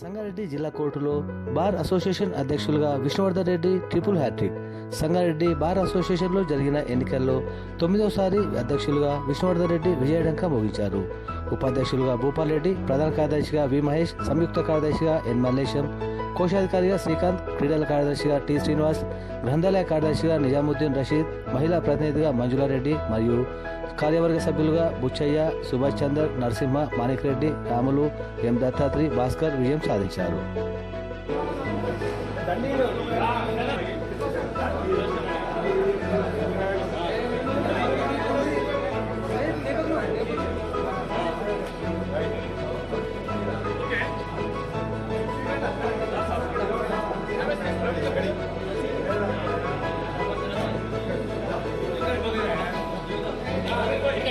సంగారెడ్డి జిల్లా కోర్టులో bar association అధ్యక్షులుగా Vishnuvardhan Reddy triple hattrick. Sangareddy bar అసోసియేషన్లో జరిగిన ఎన్నికల్లో తొమ్మిదవసారి అధ్యక్షులుగా విష్ణువర్ధన్ రెడ్డి విజయడంక ముగించారు. ఉపాధ్యక్షులుగా భూపాల్ రెడ్డి ప్రధాన కార్యదర్శిగా వి మహేష్ సంయుక్త కార్యదర్శిగా ఎన్ మల్లేశం కోశాధికారిగా శ్రీకాంత్ క్రీడల కార్యదర్శిగా టి. శ్రీనివాస్ గ్రంథాలయ కార్యదర్శిగా నిజాముద్దీన్ రషీద్ మహిళా ప్రతినిధిగా మంజులారెడ్డి మరియు కార్యవర్గ సభ్యులుగా బుచ్చయ్య సుభాష్ చంద్ర నరసింహ మాణిక్ రెడ్డి రాములు ఎం. దత్తాత్రి భాస్కర్ విజయం సాధించారు.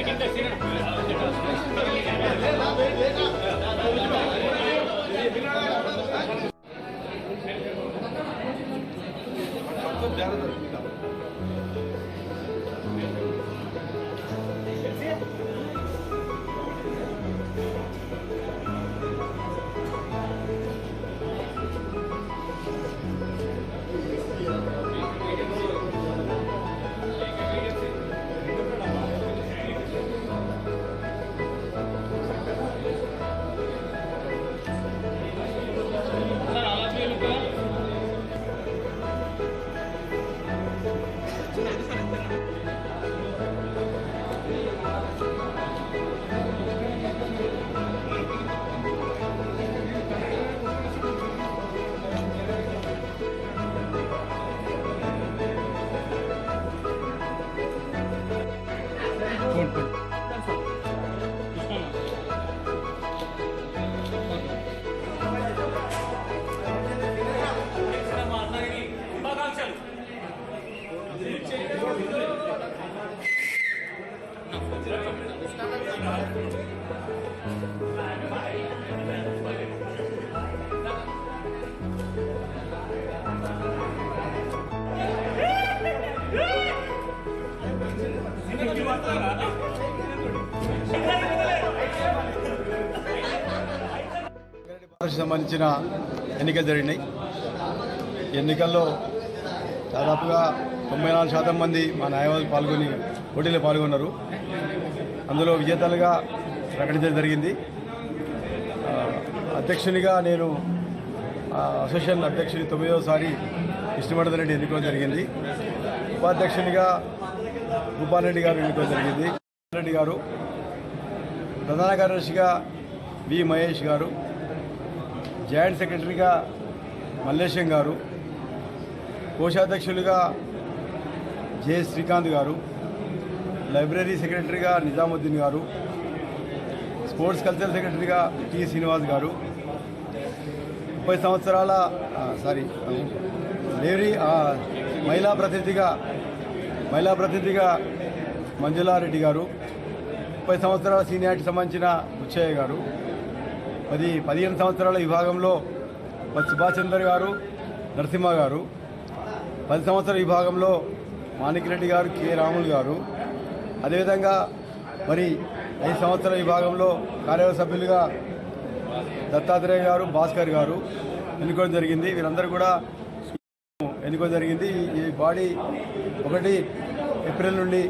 get this. భారత్కి సంబంధించిన ఎన్నికలు జరిగినాయి. ఎన్నికల్లో దాదాపుగా తొంభై నాలుగు శాతం మంది మా న్యాయవాదులు పాల్గొని పోటీలో పాల్గొన్నారు. అందులో విజేతలుగా ప్రకటించడం జరిగింది. అధ్యక్షునిగా నేను అసోసియేషన్ అధ్యక్షుని తొమ్మిదవసారి విష్ణువర్ధన్ రెడ్డి ఎన్నుకోవడం జరిగింది. ఉపాధ్యక్షునిగా భూపాల్ రెడ్డి గారు ఎన్నుకోవడం జరిగింది. రెడ్డి గారు ప్రధాన కార్యదర్శిగా వి మహేష్ గారు జాయింట్ సెక్రటరీగా మల్లేశం గారు కోశాధ్యక్షులుగా జె శ్రీకాంత్ గారు లైబ్రరీ సెక్రటరీగా నిజాముద్దీన్ గారు స్పోర్ట్స్ కల్చరల్ సెక్రటరీగా టి శ్రీనివాస్ గారు. ముప్పై సంవత్సరాల సారీ లేడీ మహిళా ప్రతినిధిగా మహిళా ప్రతినిధిగా మంజులారెడ్డి గారు ముప్పై సంవత్సరాల సీనియారిటీ సంబంధించిన బుచ్చయ్య గారు పది పదిహేను సంవత్సరాల విభాగంలో సుభాష్ చంద్ర గారు నరసింహ గారు. పది సంవత్సరాల విభాగంలో మాణిక్రెడ్డి గారు కె రాములు గారు. అదేవిధంగా మరి ఐదు సంవత్సరాల విభాగంలో కార్యవర్గ సభ్యులుగా దత్తాత్రేయ గారు భాస్కర్ గారు ఎన్నుకోవడం జరిగింది. వీరందరూ కూడా ఎన్నుకోవడం జరిగింది. ఈ బాడీ ఒకటి ఏప్రిల్ నుండి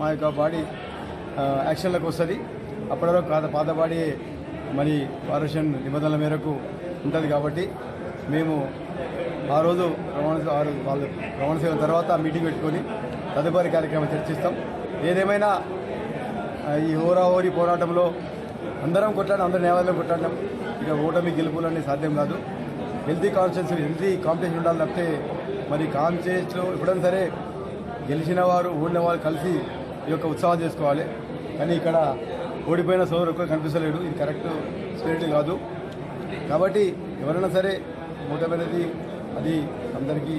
మా యొక్క బాడీ యాక్షన్లకు వస్తుంది. అప్పటివరకు పాత పాత బాడీ మరి పార్షన్ నిబంధనల మేరకు ఉంటుంది కాబట్టి మేము ఆ రోజు రవాణా ఆ రోజు వాళ్ళు రవాణా సేవ తర్వాత మీటింగ్ పెట్టుకొని తదుపరి కార్యక్రమం చర్చిస్తాం. ఏదేమైనా ఈ హోరాహోరీ పోరాటంలో అందరం కొట్లాడడం అందరం న్యాయాలయం కొట్లాడడం ఇక ఓటమి గెలుపులన్నీ సాధ్యం కాదు. హెల్తీ కాన్షియన్స్ హెల్తీ కాంపిటీషన్ ఉండాలి తప్పితే మరి కాన్షియస్లో ఎప్పుడైనా సరే గెలిచిన వారు ఓడిన వారు కలిసి ఈ యొక్క ఉత్సాహం చేసుకోవాలి. కానీ ఇక్కడ ఓడిపోయిన సోదరు ఒక్కరు కనిపిస్తలేడు. ఇది కరెక్ట్ స్పిరిట్ కాదు. కాబట్టి ఎవరైనా సరే ఓటమైనది అది అందరికీ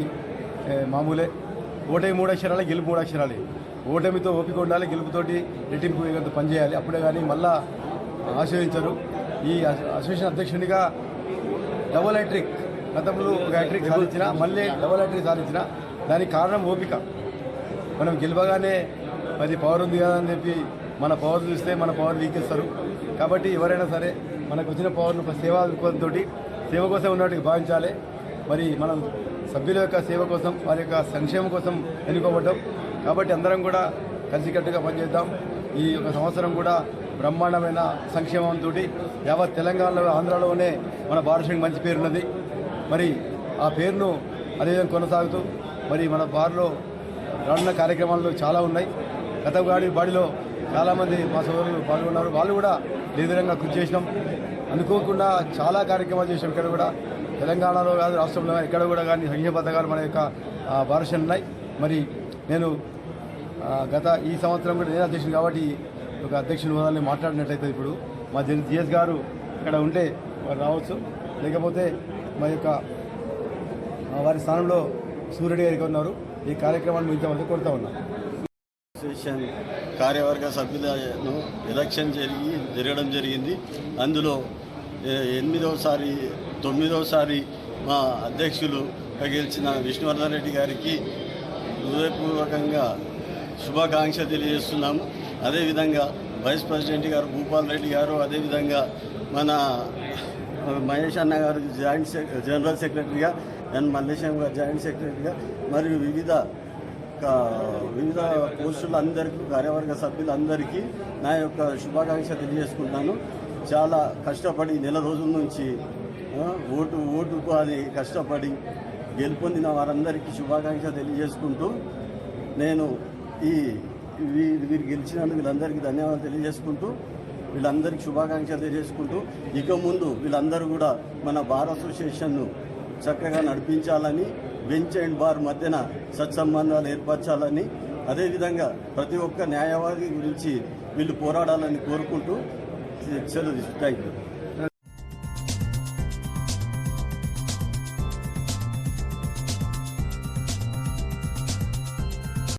మామూలే. ఓటమి మూడు అక్షరాలే గెలుపు మూడు అక్షరాలే. ఓటమితో ఓపిక ఉండాలి గెలుపుతోటి రెట్టింపు పనిచేయాలి అప్పుడే కానీ మళ్ళా ఆశ్రయించరు. ఈ అసోసియేషన్ అధ్యక్షునిగా డబుల్ హ్యాట్రిక్ గతంలో ఒక హ్యాట్రిక్ సాధించిన మళ్ళీ డబుల్ హ్యాట్రిక్ సాధించిన దానికి కారణం ఓపిక. మనం గెలవగానే అది పవర్ ఉంది కదా అని చెప్పి మన పవర్ చూస్తే మన పవర్ వీకేస్తారు. కాబట్టి ఎవరైనా సరే మనకు వచ్చిన పవర్ను ఒక సేవా దృక్పథంతో సేవ కోసం ఉన్నట్టుగా భావించాలి. మరి మనం సభ్యుల యొక్క సేవ కోసం వారి యొక్క సంక్షేమం కోసం ఎన్నుకోవడం కాబట్టి అందరం కూడా కలిసికట్టుగా పనిచేద్దాం. ఈ యొక్క సంవత్సరం కూడా బ్రహ్మాండమైన సంక్షేమంతో యావత్ తెలంగాణలో ఆంధ్రాలోనే మన భారతదేశానికి మంచి పేరున్నది. మరి ఆ పేరును అదేవిధంగా కొనసాగుతూ మరి మన బార్లో రానున్న కార్యక్రమాలు చాలా ఉన్నాయి. గత గాడి బాడిలో చాలామంది మా సోదరులు పాల్గొన్నారు. వాళ్ళు కూడా ఏ విధంగా కృషి చేసినాం. అనుకోకుండా చాలా కార్యక్రమాలు చేసాం ఇక్కడ కూడా తెలంగాణలో కాదు రాష్ట్రంలో ఇక్కడ ఎక్కడ కూడా కానీ సంఘీయ పథకాలు మన యొక్క భారషన్ ఉన్నాయి. మరి నేను గత ఈ సంవత్సరం కూడా నేను అధ్యక్షుడు కాబట్టి ఒక అధ్యక్షుని హోదాన్ని మాట్లాడినట్లయితే ఇప్పుడు మా జన్ జిఎస్ గారు ఇక్కడ ఉంటే వారు రావచ్చు. లేకపోతే మా యొక్క వారి స్థానంలో సూర్యుడి గారికి ఉన్నారు. ఈ కార్యక్రమాన్ని మిగతా కొడతా ఉన్నాం. అసోసియేషన్ కార్యవర్గ సభ్యులను ఎలక్షన్ జరిగి జరగడం జరిగింది. అందులో ఎనిమిదవసారి తొమ్మిదవసారి మా అధ్యక్షులు గెలిచిన విష్ణువర్ధన్ రెడ్డి గారికి హృదయపూర్వకంగా శుభాకాంక్ష తెలియజేస్తున్నాము. అదేవిధంగా వైస్ ప్రెసిడెంట్ గారు భూపాల్ రెడ్డి గారు అదేవిధంగా మన మహేష్ అన్న గారు జాయింట్ జనరల్ సెక్రటరీగా అండ్ మల్లేశం గారు జాయింట్ సెక్రటరీగా మరియు వివిధ యొక్క వివిధ పోస్టులందరికీ కార్యవర్గ సభ్యులందరికీ నా యొక్క శుభాకాంక్ష తెలియజేసుకుంటాను. చాలా కష్టపడి నెల రోజుల నుంచి ఓటు ఓటుకు అది కష్టపడి గెలుపొందిన వారందరికీ శుభాకాంక్ష తెలియజేసుకుంటూ నేను ఈ వీ- వీరు గెలిచినందుకు వీళ్ళందరికీ ధన్యవాదాలు తెలియజేసుకుంటూ వీళ్ళందరికీ శుభాకాంక్షలు తెలియజేసుకుంటూ ఇక ముందు వీళ్ళందరూ కూడా మన బార్ అసోసియేషన్ను చక్కగా నడిపించాలని బెంచ్ అండ్ బార్ మధ్యన సత్సంబంధాలు ఏర్పరచాలని అదేవిధంగా ప్రతి ఒక్క న్యాయవాది గురించి వీళ్ళు పోరాడాలని కోరుకుంటూ సెలవు థ్యాంక్ యూ